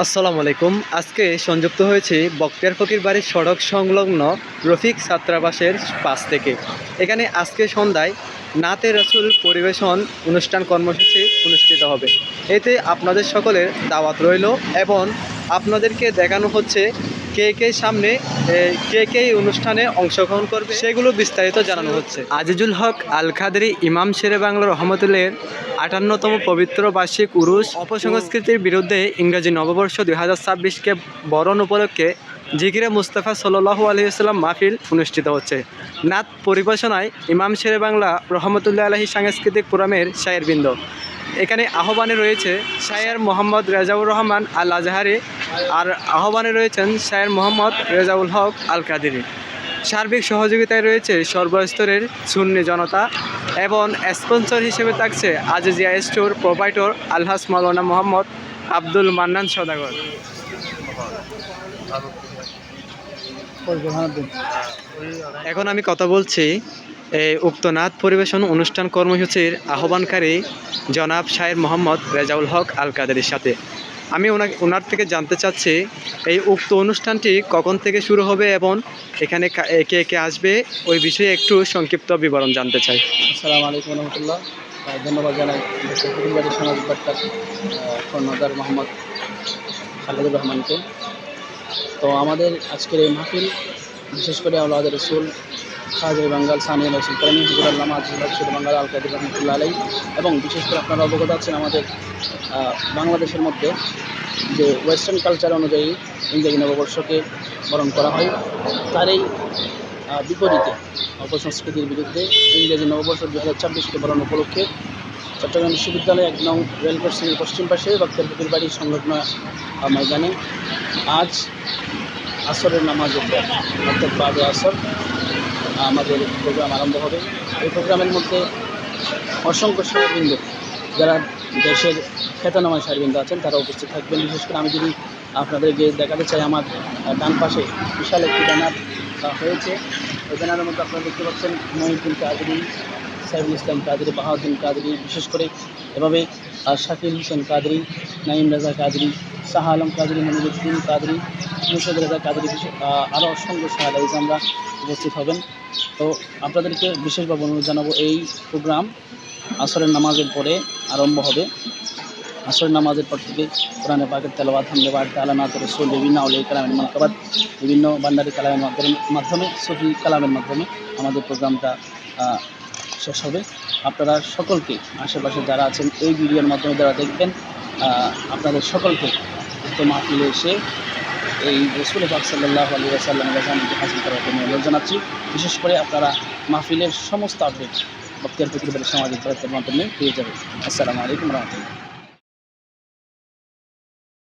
আসসালামু আলাইকুম। আজকে সংযুক্ত হয়েছে বক্তিয়ার ফকির বাড়ির সড়ক সংলগ্ন রফিক ছাত্রাবাসের পাশ থেকে। এখানে আজকে সন্ধ্যায় নাতে রসুল পরিবেশন অনুষ্ঠান কর্মসূচি অনুষ্ঠিত হবে। এতে আপনাদের সকলের দাওয়াত রইল এবং আপনাদেরকে দেখানো হচ্ছে কে কে সামনে কে কে অনুষ্ঠানে অংশগ্রহণ করবে, সেগুলো বিস্তারিত জানানো হচ্ছে। আজিজুল হক আল খাদরি ইমাম শেরে বাংলা রহমতুল্লের আটান্নতম পবিত্র বার্ষিক উরুস অপসংস্কৃতির বিরুদ্ধে ইংরেজি নববর্ষ দুই হাজার ছাব্বিশকে বরণ উপলক্ষে জিকিরে মুস্তাফা সাল্লাহু আলহিহাল্লাম মাহফিল অনুষ্ঠিত হচ্ছে। নাত পরিবেশনায় ইমাম শেরে বাংলা রহমতুল্লাহ আলহী সাংস্কৃতিক ফোরামের শায়েরবৃন্দ। এখানে আহ্বানে রয়েছে শায়ের মোহাম্মদ রেজাউর রহমান আল আজহারি আর আহ্বানে রয়েছেন শায়ের মোহাম্মদ রেজাউল হক আল কাদিরি সার্বিক সহযোগিতায় রয়েছে সর্বস্তরের সুন্নি জনতা এবং স্পন্সর হিসেবে থাকছে আজিজিয়া স্টোর প্রোভাইডর আলহাস মাওলানা মোহাম্মদ আব্দুল মান্নান সদাগর। এখন আমি কথা বলছি উক্ত নাথ পরিবেশন অনুষ্ঠান কর্মসূচির আহ্বানকারী জনাব শায়ের মোহাম্মদ রেজাউল হক আল কাদেরের সাথে। আমি ওনাকে ওনার থেকে জানতে চাচ্ছি, এই উক্ত অনুষ্ঠানটি কখন থেকে শুরু হবে এবং এখানে কা- কে আসবে, ওই বিষয়ে একটু সংক্ষিপ্ত বিবরণ জানতে চাই। আসসালামু আলাইকুম রহমতুল্লাহ। ধন্যবাদ জানাই সামাজিক মোহাম্মদ খালেদুর রহমানকে। তো আমাদের আজকের এই মাহফিল, বিশেষ করে আল্লাহ রসুল শাহজাহ বাঙ্গাল সানিয়া রসুল করিম হুজুর আল্লামা আজিজুল বাঙ্গাল আল কাদির আলাই এবং বিশেষ করে আপনারা অবগত আছেন আমাদের বাংলাদেশের মধ্যে যে ওয়েস্টার্ন কালচার অনুযায়ী ইংরেজি নববর্ষকে বরণ করা হয়, তার এই বিপরীতে অপসংস্কৃতির বিরুদ্ধে ইংরেজি নববর্ষ দু হাজার ছাব্বিশকে বরণ উপলক্ষে চট্টগ্রাম বিশ্ববিদ্যালয়ে এক নং রেল ক্রসিংয়ের পশ্চিম পাশে বক্তের ফকির বাড়ির সংলগ্ন ময়দানে আজ আসরের নামাজ অর্থাৎ বাদে আসর। আমাদের প্রোগ্রাম আরম্ভ হবে। এই প্রোগ্রামের মধ্যে অসংখ্য সারবৃন্দ যারা দেশের খ্যাতনামা সারবৃন্দ আছেন, তারা উপস্থিত থাকবেন। বিশেষ করে আমি যদি আপনাদেরকে দেখাতে চাই, আমার ডান পাশে বিশাল একটি ব্যানার হয়েছে। এই ব্যানারের মধ্যে আপনারা দেখতে পাচ্ছেন মহিউদ্দিন কাদরি, সাইফুল ইসলাম কাদরি, বাহাউদ্দিন কাদরি, বিশেষ করে এভাবে শাকিল হোসেন কাদরি নাইম রাজা কাদরি, শাহ আলম কাদরি, মনিরুদ্দিন কাদরি, মুর্শিদ রাজা কাদরি আরও অসংখ্য শাহরাইজ আমরা উপস্থিত হবেন। তো আপনাদেরকে বিশেষভাবে অনুরোধ জানাব, এই প্রোগ্রাম আসরের নামাজের পরে আরম্ভ হবে। আসরের নামাজের পর থেকে কোরআনে পাকের তেলাবাদ হামলেবাদ তালানাত রসুল, বিভিন্ন আউলিয়া কালামের মাকাবাদ বিভিন্ন বান্ডারি কালামের মাধ্যমে মাধ্যমে, সফি কালামের মাধ্যমে আমাদের প্রোগ্রামটা শেষ হবে। আপনারা সকলকে, আশেপাশে যারা আছেন, এই ভিডিওর মাধ্যমে যারা দেখবেন আপনাদের সকলকে উক্ত মাহফিলে এসে এই রসুল পাক সাল্লাহ আলী আসাল্লামের রাজানকে হাসিল করার জন্য অনুরোধ জানাচ্ছি, বিশেষ করে আপনারা মাহফিলের সমস্ত আপডেট বক্তিয়ার ফকির সমাজের বার্তার মাধ্যমে পেয়ে যাবেন। আসসালামু আলাইকুম রহমতুল্লাহ।